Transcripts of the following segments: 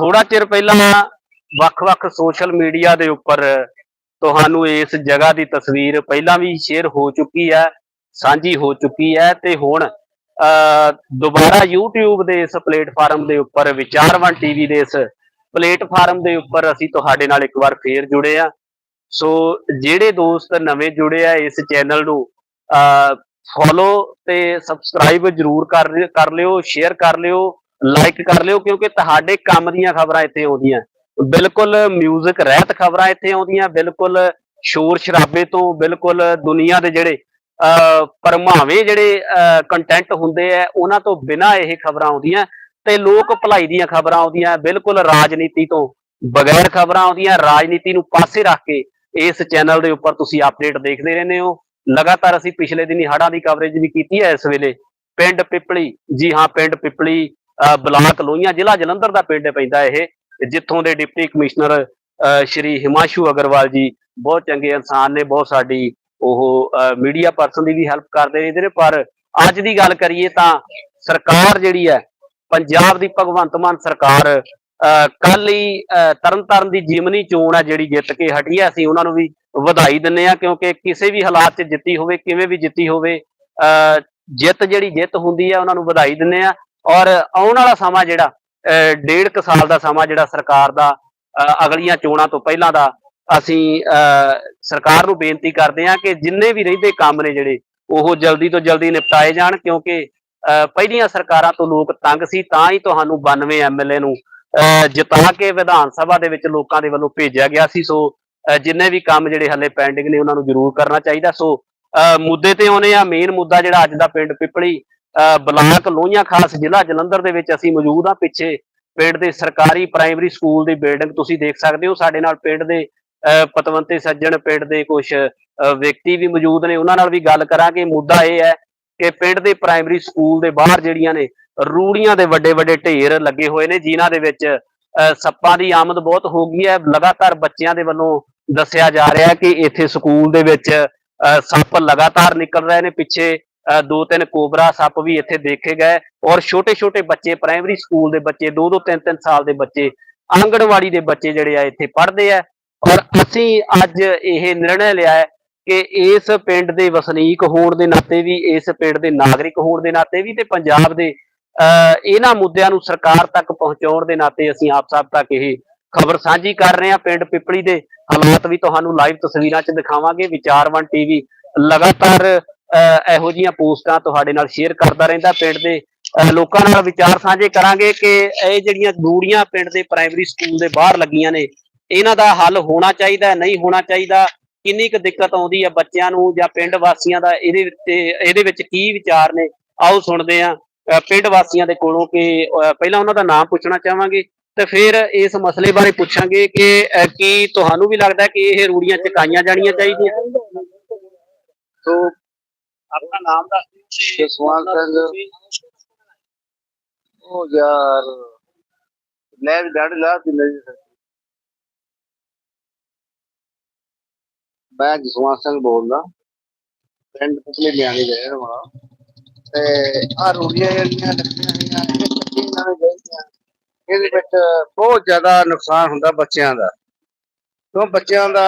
ਥੋੜਾ ਚਿਰ ਪਹਿਲਾਂ ਵੱਖ-ਵੱਖ ਸੋਸ਼ਲ ਮੀਡੀਆ ਦੇ ਉੱਪਰ ਤੁਹਾਨੂੰ ਇਸ ਜਗ੍ਹਾ ਦੀ ਤਸਵੀਰ ਪਹਿਲਾਂ ਵੀ ਸ਼ੇਅਰ ਹੋ ਚੁੱਕੀ ਹੈ ਸਾਂਝੀ ਹੋ ਚੁੱਕੀ ਹੈ ਤੇ ਹੁਣ ਅ, ਦੁਬਾਰਾ YouTube ਦੇ ਇਸ ਪਲੇਟਫਾਰਮ ਦੇ ਉੱਪਰ ਵਿਚਾਰਵਨ ਟੀਵੀ ਦੇ ਇਸ ਪਲੇਟਫਾਰਮ ਦੇ ਉੱਪਰ ਅਸੀਂ ਤੁਹਾਡੇ ਨਾਲ ਇੱਕ ਵਾਰ ਫੇਰ ਜੁੜੇ ਆ ਸੋ ਜਿਹੜੇ ਦੋਸਤ ਨਵੇਂ ਜੁੜੇ ਆ ਇਸ ਚੈਨਲ ਨੂੰ ਫੋਲੋ ਤੇ ਸਬਸਕ੍ਰਾਈਬ ਜਰੂਰ ਕਰ ਕਰ ਲਿਓ ਸ਼ੇਅਰ ਕਰ ਲਿਓ। ਲਾਈਕ ਕਰ ਲਿਓ ਕਿਉਂਕਿ ਤੁਹਾਡੇ ਕੰਮ ਦੀਆਂ ਖਬਰਾਂ ਇੱਥੇ ਆਉਂਦੀਆਂ। ਬਿਲਕੁਲ 뮤직 ਰਹਿਤ ਖਬਰਾਂ ਇੱਥੇ ਆਉਂਦੀਆਂ, ਬਿਲਕੁਲ ਸ਼ੋਰ ਸ਼ਰਾਬੇ ਤੋਂ ਬਿਲਕੁਲ ਦੁਨੀਆ ਦੇ ਜਿਹੜੇ, ਅਹ ਪਰਮਾਵੇਂ ਜਿਹੜੇ ਕੰਟੈਂਟ ਹੁੰਦੇ ਆ, ਉਹਨਾਂ ਤੋਂ ਬਿਨਾ ਇਹ ਖਬਰਾਂ ਆਉਂਦੀਆਂ ਤੇ ਲੋਕ ਭਲਾਈ ਦੀਆਂ ਖਬਰਾਂ ਆਉਂਦੀਆਂ, ਬਿਲਕੁਲ ਰਾਜਨੀਤੀ ਤੋਂ ਬਗੈਰ ਖਬਰਾਂ ਆਉਂਦੀਆਂ, ਰਾਜਨੀਤੀ ਨੂੰ ਪਾਸੇ ਰੱਖ ਕੇ ਇਸ ਚੈਨਲ ਦੇ ਉੱਪਰ ਤੁਸੀਂ ਅਪਡੇਟ ਦੇਖਦੇ ਰਹਿੰਦੇ ਹੋ। ਲਗਾਤਾਰ ਅਸੀਂ ਪਿਛਲੇ ਦਿਨੀ ਹੜ੍ਹਾਂ ਦੀ ਕਵਰੇਜ ਵੀ ਕੀਤੀ ਹੈ ਇਸ ਵੇਲੇ। ਪਿੰਡ ਪਿਪਲੀ, ਜੀ ਹਾਂ, ਪਿੰਡ ਪਿਪਲੀ ਬਲਾਕ ਲੋਹੀਆਂ ਜ਼ਿਲ੍ਹਾ ਜਲੰਧਰ ਦਾ ਪਿੰਡ ਪੈਂਦਾ ਇਹ। ਜਿੱਥੋਂ ਦੇ ਡਿਪਟੀ ਕਮਿਸ਼ਨਰ ਅਹ ਸ਼੍ਰੀ ਹਿਮਾਸ਼ੂ ਅਗਰਵਾਲ ਜੀ ਬਹੁਤ ਚੰਗੇ ਇਨਸਾਨ ਨੇ ਬਹੁਤ ਸਾਡੀ ਉਹ ਮੀਡੀਆ ਪਰਸਨ ਦੀ ਵੀ ਹੈਲਪ ਕਰਦੇ ਨੇ ਜਿਹੜੇ ਪਰ ਅੱਜ ਦੀ ਗੱਲ ਕਰੀਏ ਤਾਂ ਸਰਕਾਰ ਜਿਹੜੀ ਹੈ ਪੰਜਾਬ ਦੀ ਭਗਵੰਤ ਮਾਨ ਸਰਕਾਰ ਕੱਲ ਹੀ ਅਹ, ਤਰਨਤਾਰਨ ਦੀ ਜਿਮਨੀ ਚੋਣ ਹੈ ਜਿਹੜੀ ਜਿੱਤ ਕੇ ਹਟੀ ਹੈ। ਅਸੀਂ ਉਹਨਾਂ ਨੂੰ ਵੀ ਵਧਾਈ ਦਿੰਨੇ ਆ ਕਿਉਂਕਿ ਕਿਸੇ ਵੀ ਹਾਲਾਤ 'ਚ ਜਿੱਤੀ ਹੋਵੇ ਕਿਵੇਂ ਵੀ ਜਿੱਤੀ ਹੋਵੇ ਅਹ, ਜਿੱਤ ਜਿਹੜੀ ਜਿੱਤ ਹੁੰਦੀ ਹੈ ਉਹਨਾਂ ਨੂੰ ਵਧਾਈ ਦਿੰਨੇ ਆ ਔਰ ਆਉਣ ਵਾਲਾ ਸਮਾਂ ਜਿਹੜਾ ਅਹ, ਡੇਢ ਕੁ ਸਾਲ ਦਾ ਸਮਾਂ ਜਿਹੜਾ ਸਰਕਾਰ ਦਾ ਅਹ, ਅਗਲੀਆਂ ਚੋਣਾਂ ਤੋਂ ਪਹਿਲਾਂ ਦਾ ਅਸੀਂ ਅਹ, ਸਰਕਾਰ ਨੂੰ ਬੇਨਤੀ ਕਰਦੇ ਹਾਂ ਕਿ ਜਿੰਨੇ ਵੀ ਰਹਿੰਦੇ ਕੰਮ ਨੇ ਜਿਹੜੇ ਉਹ ਜਲਦੀ ਤੋਂ ਜਲਦੀ ਨਿਪਟਾਏ ਜਾਣ ਕਿਉਂਕਿ ਅਹ, ਪਹਿਲੀਆਂ ਸਰਕਾਰਾਂ ਤੋਂ ਲੋਕ ਤੰਗ ਸੀ ਤਾਂ ਹੀ ਤੁਹਾਨੂੰ 92 ਐਮਐਲਏ ਨੂੰ ਅਹ, ਜਿਤਾ ਕੇ ਵਿਧਾਨ ਸਭਾ ਦੇ ਵਿੱਚ ਲੋਕਾਂ ਦੇ ਵੱਲੋਂ ਭੇਜਿਆ ਗਿਆ ਸੀ ਸੋ ਅਹ, ਜਿੰਨੇ ਵੀ ਕੰਮ ਜਿਹੜੇ ਹੱਲੇ ਪੈਂਡਿੰਗ ਨੇ ਉਹਨਾਂ ਨੂੰ ਜ਼ਰੂਰ ਕਰਨਾ ਚਾਹੀਦਾ ਸੋ ਅਹ, ਮੁੱਦੇ ਤੇ ਆਉਨੇ ਆ ਮੇਨ ਮੁੱਦਾ ਜਿਹੜਾ ਅੱਜ ਦਾ ਪਿੰਡ ਪਿਪਲੀ ਬਲਾਕ ਲੋਹੀਆਂ ਖਾਸ ਜ਼ਿਲ੍ਹਾ ਜਲੰਧਰ ਦੇ ਵਿੱਚ ਅਸੀਂ ਮੌਜੂਦ ਆ ਪਿੱਛੇ ਪਿੰਡ ਦੇ ਸਰਕਾਰੀ ਪ੍ਰਾਇਮਰੀ ਸਕੂਲ ਦੀ ਬਿਲਡਿੰਗ ਤੁਸੀਂ ਦੇਖ ਸਕਦੇ ਹੋ। ਸਾਡੇ ਨਾਲ ਪਿੰਡ ਦੇ ਅਹ, ਪਤਵੰਤੇ ਸੱਜਣ ਪਿੰਡ ਦੇ ਕੁਝ ਵਿਅਕਤੀ ਵੀ ਮੌਜੂਦ ਨੇ। ਉਹਨਾਂ ਨਾਲ ਵੀ ਗੱਲ ਕਰਾਂਗੇ ਮੁੱਦਾ ਇਹ ਹੈ ਕਿ ਪਿੰਡ ਦੇ ਪ੍ਰਾਇਮਰੀ ਸਕੂਲ ਦੇ ਬਾਹਰ ਜਿਹੜੀਆਂ ਨੇ ਰੂੜੀਆਂ ਦੇ ਵੱਡੇ ਵੱਡੇ ਢੇਰ ਲੱਗੇ ਹੋਏ ਨੇ ਜਿਨ੍ਹਾਂ ਦੇ ਵਿੱਚ ਅਹ, ਸੱਪਾਂ ਦੀ ਆਮਦ ਬਹੁਤ ਹੋ ਗਈ ਹੈ। ਲਗਾਤਾਰ ਬੱਚਿਆਂ ਦੇ ਵੱਲੋਂ ਦੱਸਿਆ ਜਾ ਰਿਹਾ ਕਿ ਇੱਥੇ ਸਕੂਲ ਦੇ ਵਿੱਚ ਅਹ, ਸੱਪ ਲਗਾਤਾਰ ਨਿਕਲ ਰਹੇ ਨੇ। ਪਿੱਛੇ ਦੋ ਤਿੰਨ ਕੋਬਰਾ ਸੱਪ ਵੀ ਇੱਥੇ ਦੇਖੇ ਗਏ ਔਰ ਛੋਟੇ ਛੋਟੇ ਬੱਚੇ ਪ੍ਰਾਇਮਰੀ ਸਕੂਲ ਦੇ ਬੱਚੇ ਦੋ ਦੋ ਤਿੰਨ ਤਿੰਨ ਸਾਲ ਦੇ ਬੱਚੇ ਆਂਗਣਵਾੜੀ ਦੇ ਬੱਚੇ ਜਿਹੜੇ ਆ ਇੱਥੇ ਪੜ੍ਹਦੇ ਆ। ਔਰ ਅਸੀਂ ਅੱਜ ਇਹ ਨਿਰਣੈ ਲਿਆ ਹੈ ਕਿ ਇਸ ਪਿੰਡ ਦੇ ਵਸਨੀਕ ਹੋਣ ਦੇ ਨਾਤੇ ਵੀ ਇਸ ਪਿੰਡ ਦੇ ਨਾਗਰਿਕ ਹੋਣ ਦੇ ਨਾਤੇ ਵੀ ਤੇ ਪੰਜਾਬ ਦੇ ਅਹ, ਇਹਨਾਂ ਮੁੱਦਿਆਂ ਨੂੰ ਸਰਕਾਰ ਤੱਕ ਪਹੁੰਚਾਉਣ ਦੇ ਨਾਤੇ ਅਸੀਂ ਆਪ ਸਭ ਤੱਕ ਇਹ ਖਬਰ ਸਾਂਝੀ ਕਰ ਰਹੇ ਹਾਂ। ਪਿੰਡ ਪਿਪਲੀ ਦੇ ਹਾਲਾਤ ਵੀ ਤੁਹਾਨੂੰ ਲਾਈਵ ਤਸਵੀਰਾਂ 'ਚ ਦਿਖਾਵਾਂਗੇ। ਵਿਚਾਰਵਨ ਟੀਵੀ ਲਗਾਤਾਰ ਇਹੋ ਜੀਆਂ ਪੋਸਟਾਂ ਤੁਹਾਡੇ ਨਾਲ ਸ਼ੇਅਰ ਕਰਦਾ ਰਹਿੰਦਾ ਪਿੰਡ ਦੇ ਅਹ, ਲੋਕਾਂ ਨਾਲ ਵਿਚਾਰ ਸਾਂਝੇ ਕਰਾਂਗੇ ਕਿ ਇਹ ਜਿਹੜੀਆਂ ਦੂੜੀਆਂ ਪਿੰਡ ਦੇ ਪ੍ਰਾਇਮਰੀ ਸਕੂਲ ਦੇ ਬਾਹਰ ਲੱਗੀਆਂ ਨੇ ਇਹਨਾਂ ਦਾ ਹੱਲ ਹੋਣਾ ਚਾਹੀਦਾ ਨਹੀਂ ਹੋਣਾ ਚਾਹੀਦਾ ਕਿੰਨੀ ਕੁ ਦਿੱਕਤ ਆਉਂਦੀ ਹੈ ਬੱਚਿਆਂ ਨੂੰ ਜਾਂ ਪਿੰਡ ਵਾਸੀਆਂ ਦਾ ਇਹਦੇ ਤੇ ਇਹਦੇ ਵਿੱਚ ਕੀ ਵਿਚਾਰ ਨੇ ਆਓ ਸੁਣਦੇ ਹਾਂ ਪਿੰਡ ਵਾਸੀਆਂ ਦੇ ਕੋਲੋਂ ਕਿ ਪਹਿਲਾਂ ਉਹਨਾਂ ਦਾ ਨਾਮ ਪੁੱਛਣਾ ਚਾਹਾਂਗੇ ਤੇ ਫਿਰ ਇਸ ਮਸਲੇ ਬਾਰੇ ਪੁੱਛਾਂਗੇ ਕਿ ਕੀ ਤੁਹਾਨੂੰ ਵੀ ਲੱਗਦਾ ਕਿ ਇਹ ਰੂੜੀਆਂ ਚਕਾਈਆਂ ਜਾਣੀਆਂ ਚਾਹੀਦੀਆਂ? ਸੋ ਆਪਣਾ ਨਾਮ ਦੱਸ ਦਿਓ ਜਸਵੰਤ ਸਿੰਘ। ਉਹ ਯਾਰ ਲੈ ਡਾੜ ਲਾ ਦੀ ਨਹੀਂ ਮੈਂ ਜਸਵੰਤ ਸਿੰਘ ਬੋਲਦਾ। ਪਿੰਡ ਪਿਛਲੇ ਬਿਆਨੀ ਦੇ ਰਹਿਣ ਵਾਲਾ। ਤੇ ਆ ਰੂੜੀਆਂ ਜਿਹੜੀਆਂ ਲੱਗੀਆਂ ਹੋਈਆਂ ਗਈਆਂ ਇਹਦੇ ਵਿੱਚ ਬਹੁਤ ਜ਼ਿਆਦਾ ਨੁਕਸਾਨ ਹੁੰਦਾ ਬੱਚਿਆਂ ਦਾ। ਕਿਉਂ? ਬੱਚਿਆਂ ਦਾ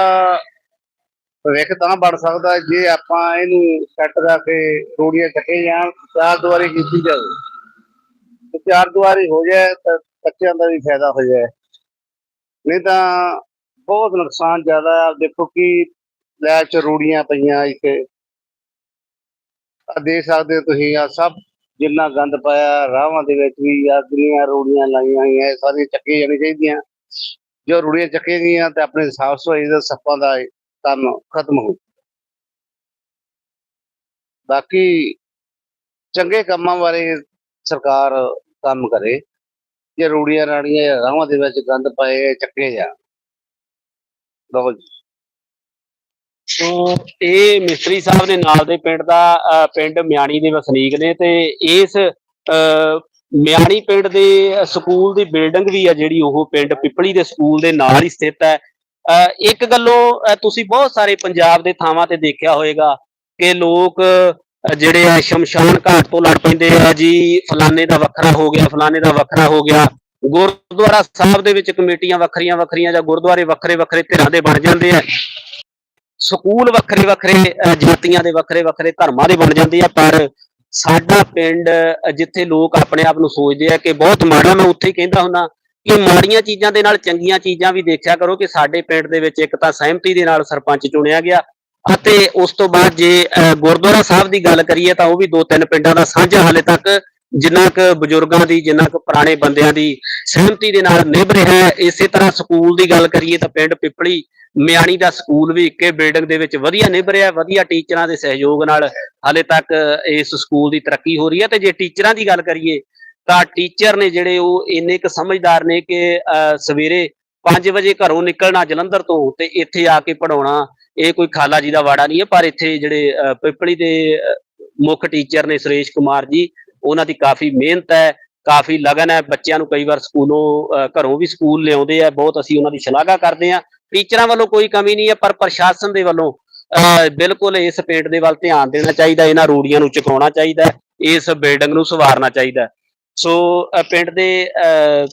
ਭਵਿੱਖ ਤਾਂ ਬਣ ਸਕਦਾ ਜੇ ਆਪਾਂ ਇਹਨੂੰ ਸੈੱਟ ਕਰਕੇ ਰੂੜੀਆਂ ਚੱਕੇ ਜਾਣ, ਚਾਰ ਦੁਆਰੀ ਕੀਤੀ ਜਾਵੇ। ਚਾਰ ਦੁਆਰੀ ਹੋ ਜਾਏ ਤਾਂ ਬੱਚਿਆਂ ਦਾ ਵੀ ਫਾਇਦਾ ਹੋ ਜਾਏ। ਨਹੀਂ ਤਾਂ ਬਹੁਤ ਨੁਕਸਾਨ ਜ਼ਿਆਦਾ ਆ। ਦੇਖੋ ਕਿ ਲੈ ਚ ਰੂੜੀਆਂ ਪਈਆਂ ਇੱਥੇ ਆ ਦੇਖ ਸਕਦੇ ਹੋ ਤੁਸੀਂ ਆ ਸਭ ਜਿੰਨਾ ਗੰਦ ਪਾਇਆ ਰਾਹਾਂ ਦੇ ਵਿੱਚ ਵੀ ਆ ਦੁਨੀਆਂ ਰੂੜੀਆਂ ਲਾਈਆਂ ਹੋਈਆਂ, ਇਹ ਸਾਰੀਆਂ ਚੱਕੀਆਂ ਜਾਣੀਆਂ ਚਾਹੀਦੀਆਂ। ਜੋ ਰੂੜੀਆਂ ਚੱਕੇ ਗਈਆਂ ਤੇ ਆਪਣੇ ਸਾਫ਼ ਸਫ਼ਾਈ ਦਾ ਸੱਪਾਂ ਦਾ ਕੰਮ ਖਤਮ ਹੋ ਬਾਕੀ ਚੰਗੇ ਕੰਮਾਂ ਬਾਰੇ ਸਰਕਾਰ ਕੰਮ ਕਰੇ ਜੇ ਰੂੜੀਆਂ ਰਾੜੀਆਂ ਰਾਹਾਂ ਦੇ ਵਿੱਚ ਗੰਦ ਪਾਏ ਚੱਕੇ ਜਾ। ਬਹੁਤ ਸੋ ਇਹ ਮਿਸਤਰੀ ਸਾਹਿਬ ਦੇ ਨਾਲ ਦੇ ਪਿੰਡ ਦਾ ਪਿੰਡ ਮਿਆਣੀ ਦੇ ਵਸਨੀਕ ਨੇ ਤੇ ਇਸ ਅਹ, ਮਿਆਣੀ ਪਿੰਡ ਦੇ ਸਕੂਲ ਦੀ ਬਿਲਡਿੰਗ ਵੀ ਆ ਜਿਹੜੀ ਉਹ ਪਿੰਡ ਪਿਪਲੀ ਦੇ ਸਕੂਲ ਦੇ ਨਾਲ ਹੀ ਸਥਿਤ ਹੈ। ਇੱਕ ਗੱਲੋਂ ਤੁਸੀਂ ਬਹੁਤ ਸਾਰੇ ਪੰਜਾਬ ਦੇ ਥਾਵਾਂ ਤੇ ਦੇਖਿਆ ਹੋਵੇਗਾ ਕਿ ਲੋਕ ਜਿਹੜੇ ਆ ਸ਼ਮਸ਼ਾਨ ਘਾਟ ਤੋਂ ਲੜ ਪੈਂਦੇ ਆ ਜੀ, ਫਲਾਣੇ ਦਾ ਵੱਖਰਾ ਹੋ ਗਿਆ, ਫਲਾਣੇ ਦਾ ਵੱਖਰਾ ਹੋ ਗਿਆ। ਗੁਰਦੁਆਰਾ ਸਾਹਿਬ ਦੇ ਵਿੱਚ ਕਮੇਟੀਆਂ ਵੱਖਰੀਆਂ ਵੱਖਰੀਆਂ ਜਾਂ ਗੁਰਦੁਆਰੇ ਵੱਖਰੇ ਵੱਖਰੇ ਧਿਰਾਂ ਦੇ ਬਣ ਜਾਂਦੇ ਆ। ਸਕੂਲ ਵੱਖਰੇ ਵੱਖਰੇ ਜਾਤੀਆਂ ਦੇ ਵੱਖਰੇ ਵੱਖਰੇ ਧਰਮਾਂ ਦੇ ਬਣ ਜਾਂਦੇ ਆ, ਪਰ ਸਾਡਾ ਪਿੰਡ ਜਿੱਥੇ ਲੋਕ ਆਪਣੇ ਆਪ ਨੂੰ ਸੋਚਦੇ ਆ ਕਿ ਬਹੁਤ ਮਾੜਾ, ਮੈਂ ਉੱਥੇ ਹੀ ਕਹਿੰਦਾ ਹੁੰਦਾ। ਕਿ ਮਾੜੀਆਂ ਚੀਜ਼ਾਂ ਦੇ ਨਾਲ ਚੰਗੀਆਂ ਚੀਜ਼ਾਂ ਵੀ ਦੇਖਿਆ ਕਰੋ ਕਿ ਸਾਡੇ ਪਿੰਡ ਦੇ ਵਿੱਚ ਇੱਕ ਤਾਂ ਸਹਿਮਤੀ ਦੇ ਨਾਲ ਸਰਪੰਚ ਚੁਣਿਆ ਗਿਆ ਅਤੇ ਉਸ ਤੋਂ ਬਾਅਦ ਜੇ ਅਹ, ਗੁਰਦੁਆਰਾ ਸਾਹਿਬ ਦੀ ਗੱਲ ਕਰੀਏ ਤਾਂ ਉਹ ਵੀ ਦੋ ਤਿੰਨ ਪਿੰਡਾਂ ਦਾ ਸਾਂਝਾ ਹਾਲੇ ਤੱਕ ਜਿੰਨਾ ਕੁ ਬਜ਼ੁਰਗਾਂ ਦੀ ਜਿੰਨਾ ਕੁ ਪੁਰਾਣੇ ਬੰਦਿਆਂ ਦੀ ਸਹਿਮਤੀ ਦੇ ਨਾਲ ਨਿਭ ਰਿਹਾ ਹੈ। ਇਸੇ ਤਰ੍ਹਾਂ ਸਕੂਲ ਦੀ ਗੱਲ ਕਰੀਏ ਤਾਂ ਪਿੰਡ ਪਿੱਪਲੀ ਮਿਆਣੀ ਦਾ ਸਕੂਲ ਵੀ ਇੱਕੇ ਬਿਲਡਿੰਗ ਦੇ ਵਿੱਚ ਵਧੀਆ ਨਿਭ ਰਿਹਾ ਵਧੀਆ ਟੀਚਰਾਂ ਦੇ ਸਹਿਯੋਗ ਨਾਲ ਹਾਲੇ ਤੱਕ ਇਸ ਸਕੂਲ ਦੀ ਤਰੱਕੀ ਹੋ ਰਹੀ ਹੈ। ਤੇ ਜੇ ਟੀਚਰਾਂ ਦੀ ਗੱਲ ਕਰੀਏ ਤਾਂ ਟੀਚਰ ਨੇ ਜਿਹੜੇ ਉਹ ਇੰਨੇ ਕੁ ਸਮਝਦਾਰ ਨੇ ਕਿ ਅਹ, ਸਵੇਰੇ 5 ਵਜੇ ਘਰੋਂ ਨਿਕਲਣਾ ਜਲੰਧਰ ਤੋਂ ਤੇ ਇੱਥੇ ਆ ਕੇ ਪੜਾਉਣਾ ਇਹ ਕੋਈ ਖਾਲਾ ਜੀ ਦਾ ਵਾੜਾ ਨਹੀਂ ਹੈ ਪਰ ਇੱਥੇ ਜਿਹੜੇ ਅਹ, ਪਿਪਲੀ ਦੇ ਮੁੱਖ ਟੀਚਰ ਨੇ ਸੁਰੇਸ਼ ਕੁਮਾਰ ਜੀ ਉਹਨਾਂ ਦੀ ਕਾਫੀ ਮਿਹਨਤ ਹੈ ਕਾਫੀ ਲਗਨ ਹੈ ਬੱਚਿਆਂ ਨੂੰ ਕਈ ਵਾਰ ਸਕੂਲੋਂ ਅਹ, ਘਰੋਂ ਵੀ ਸਕੂਲ ਲਿਆਉਂਦੇ ਆ ਬਹੁਤ ਅਸੀਂ ਉਹਨਾਂ ਦੀ ਸ਼ਲਾਘਾ ਕਰਦੇ ਆ ਟੀਚਰਾਂ ਵੱਲੋਂ ਕੋਈ ਕਮੀ ਨਹੀਂ ਹੈ ਪਰ ਪ੍ਰਸ਼ਾਸਨ ਦੇ ਵੱਲੋਂ ਅਹ, ਬਿਲਕੁਲ ਇਸ ਪਿੰਡ ਦੇ ਵੱਲ ਧਿਆਨ ਦੇਣਾ ਚਾਹੀਦਾ ਇਹਨਾਂ ਰੂੜੀਆਂ ਨੂੰ ਚੁਕਾਉਣਾ ਚਾਹੀਦਾ ਇਸ ਬਿਲਡਿੰਗ ਨੂੰ ਸੁਧਾਰਨਾ ਚਾਹੀਦਾ। ਸੋ ਪਿੰਡ ਦੇ ਅਹ,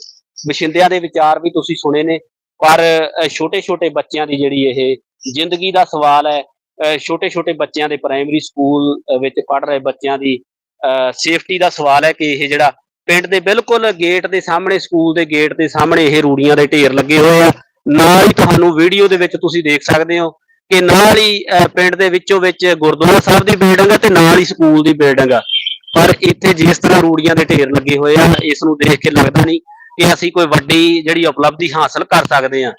ਵਸਿੰਦਿਆਂ ਦੇ ਵਿਚਾਰ ਵੀ ਤੁਸੀਂ ਸੁਣੇ ਨੇ ਪਰ ਛੋਟੇ ਛੋਟੇ ਬੱਚਿਆਂ ਦੀ ਜਿਹੜੀ ਇਹ ਜ਼ਿੰਦਗੀ ਦਾ ਸਵਾਲ ਹੈ ਛੋਟੇ ਛੋਟੇ ਬੱਚਿਆਂ ਦੇ ਪ੍ਰਾਇਮਰੀ ਸਕੂਲ ਵਿੱਚ ਪੜ ਰਹੇ ਬੱਚਿਆਂ ਦੀ ਸੇਫਟੀ ਦਾ ਸਵਾਲ ਹੈ ਕਿ ਇਹ ਜਿਹੜਾ ਪਿੰਡ ਦੇ ਬਿਲਕੁਲ ਗੇਟ ਦੇ ਸਾਹਮਣੇ ਸਕੂਲ ਦੇ ਗੇਟ ਦੇ ਸਾਹਮਣੇ ਇਹ ਰੂੜੀਆਂ ਦੇ ਢੇਰ ਲੱਗੇ ਹੋਏ ਆ। ਨਾਲ ਹੀ ਤੁਹਾਨੂੰ ਵੀਡੀਓ ਦੇ ਵਿੱਚ ਤੁਸੀਂ ਦੇਖ ਸਕਦੇ ਹੋ ਕਿ ਨਾਲ ਹੀ ਅਹ, ਪਿੰਡ ਦੇ ਵਿੱਚੋਂ ਵਿੱਚ ਗੁਰਦੁਆਰਾ ਸਾਹਿਬ ਦੀ ਬਿਲਡਿੰਗ ਹੈ ਤੇ ਨਾਲ ਹੀ ਸਕੂਲ ਦੀ ਬਿਲਡਿੰਗ ਆ। ਪਰ ਇੱਥੇ ਜਿਸ ਤਰ੍ਹਾਂ ਰੂੜੀਆਂ ਦੇ ਢੇਰ ਲੱਗੇ ਹੋਏ ਆ ਇਸ ਨੂੰ ਦੇਖ ਕੇ ਲੱਗਦਾ ਨਹੀਂ ਕਿ ਅਸੀਂ ਕੋਈ ਵੱਡੀ ਜਿਹੜੀ ਉਪਲਬਧੀ ਹਾਸਲ ਕਰ ਸਕਦੇ ਆ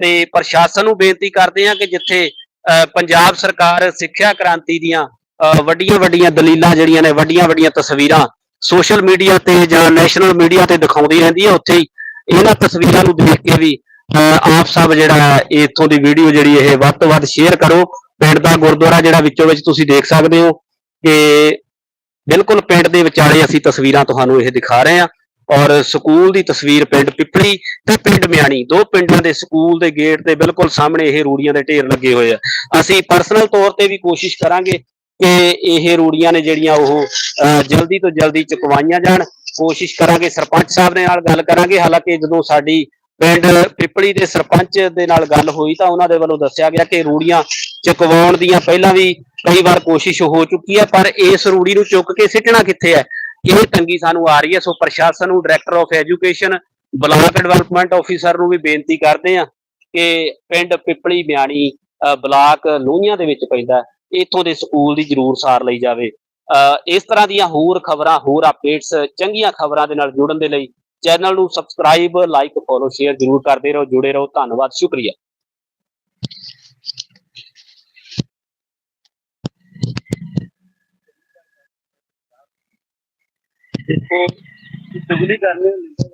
ਤੇ ਪ੍ਰਸ਼ਾਸਨ ਨੂੰ ਬੇਨਤੀ ਕਰਦੇ ਆ ਕਿ ਜਿੱਥੇ ਅਹ, ਪੰਜਾਬ ਸਰਕਾਰ ਸਿੱਖਿਆ ਕ੍ਰਾਂਤੀ ਦੀਆਂ ਵੱਡੀਆਂ ਵੱਡੀਆਂ ਦਲੀਲਾਂ ਜਿਹੜੀਆਂ ਨੇ ਵੱਡੀਆਂ ਵੱਡੀਆਂ ਤਸਵੀਰਾਂ ਸੋਸ਼ਲ ਮੀਡੀਆ ਤੇ ਜਾਂ ਨੈਸ਼ਨਲ ਮੀਡੀਆ ਤੇ ਦਿਖਾਉਂਦੀ ਰਹਿੰਦੀ ਹੈ ਉੱਥੇ ਹੀ ਇਹਨਾਂ ਤਸਵੀਰਾਂ ਨੂੰ ਦੇਖ ਕੇ ਵੀ ਅਹ, ਆਪ ਸਭ ਜਿਹੜਾ ਹੈ, ਇੱਥੋਂ ਦੀ ਵੀਡੀਓ ਜਿਹੜੀ ਇਹ ਵੱਧ ਤੋਂ ਵੱਧ ਸ਼ੇਅਰ ਕਰੋ। ਪਿੰਡ ਦਾ ਗੁਰਦੁਆਰਾ ਜਿਹੜਾ ਵਿੱਚੋਂ ਵਿੱਚ ਤੁਸੀਂ ਦੇਖ ਸਕਦੇ ਹੋ ਕਿ ਬਿਲਕੁਲ ਪਿੰਡ ਦੇ ਵਿਚਾਲੇ ਅਸੀਂ ਤਸਵੀਰਾਂ ਤੁਹਾਨੂੰ ਇਹ ਦਿਖਾ ਰਹੇ ਹਾਂ ਔਰ ਸਕੂਲ ਦੀ ਤਸਵੀਰ ਪਿੰਡ ਪਿਪਲੀ ਤੇ ਪਿੰਡ ਮਿਆਣੀ ਦੋ ਪਿੰਡਾਂ ਦੇ ਸਕੂਲ ਦੇ ਗੇਟ ਦੇ ਬਿਲਕੁਲ ਸਾਹਮਣੇ ਇਹ ਰੂੜੀਆਂ ਦੇ ਢੇਰ ਲੱਗੇ ਹੋਏ ਆ। ਅਸੀਂ ਪਰਸਨਲ ਤੌਰ ਤੇ ਵੀ ਕੋਸ਼ਿਸ਼ ਕਰਾਂਗੇ ਕਿ ਇਹ ਰੂੜੀਆਂ ਨੇ ਜਿਹੜੀਆਂ ਉਹ ਅਹ, ਜਲਦੀ ਤੋਂ ਜਲਦੀ ਚੁਕਵਾਈਆਂ ਜਾਣ। ਕੋਸ਼ਿਸ਼ ਕਰਾਂਗੇ ਸਰਪੰਚ ਸਾਹਿਬ ਦੇ ਨਾਲ ਗੱਲ ਕਰਾਂਗੇ। ਹਾਲਾਂਕਿ ਜਦੋਂ ਸਾਡੀ ਪਿੰਡ ਪਿਪਲੀ ਦੇ ਸਰਪੰਚ ਦੇ ਨਾਲ ਗੱਲ ਹੋਈ ਤਾਂ ਉਹਨਾਂ ਦੇ ਵੱਲੋਂ ਦੱਸਿਆ ਗਿਆ ਕਿ ਰੂੜੀਆਂ ਚੁਕਵਾਉਣ ਦੀਆਂ ਪਹਿਲਾਂ ਵੀ ਕਈ ਵਾਰ ਕੋਸ਼ਿਸ਼ ਹੋ ਚੁੱਕੀ ਹੈ ਪਰ ਇਸ ਰੂੜੀ ਨੂੰ ਚੁੱਕ ਕੇ ਸਿੱਟਣਾ ਕਿੱਥੇ ਹੈ? ਇਹ ਤੰਗੀ ਸਾਨੂੰ ਆ ਰਹੀ ਹੈ ਸੋ ਪ੍ਰਸ਼ਾਸਨ ਨੂੰ director of education block development officer ਨੂੰ ਵੀ ਬੇਨਤੀ ਕਰਦੇ ਆ ਕਿ ਪਿੰਡ ਪਿਪਲੀ ਮਿਆਣੀ ਅਹ, ਬਲਾਕ ਲੋਹੀਆਂ ਦੇ ਵਿੱਚ ਪੈਂਦਾ ਹੈ, ਇੱਥੋਂ ਦੇ ਸਕੂਲ ਦੀ ਜ਼ਰੂਰ ਸਾਰ ਲਈ ਜਾਵੇ। ਅਹ, ਇਸ ਤਰ੍ਹਾਂ ਦੀਆਂ ਹੋਰ ਖਬਰਾਂ ਹੋਰ ਅਪਡੇਟਸ ਚੰਗੀਆਂ ਖਬਰਾਂ ਦੇ ਨਾਲ ਜੁੜਨ ਦੇ ਲਈ ਚੈਨਲ ਨੂੰ ਸਬਸਕ੍ਰਾਈਬ ਲਾਈਕ ਫੋਲੋ ਸ਼ੇਅਰ ਜ਼ਰੂਰ ਕਰਦੇ ਰਹੋ, ਜੁੜੇ ਰਹੋ, ਧੰਨਵਾਦ, ਸ਼ੁਕਰੀਆ। ਦੇਖੋ ਕਰਨੀ ਹੁੰਦੀ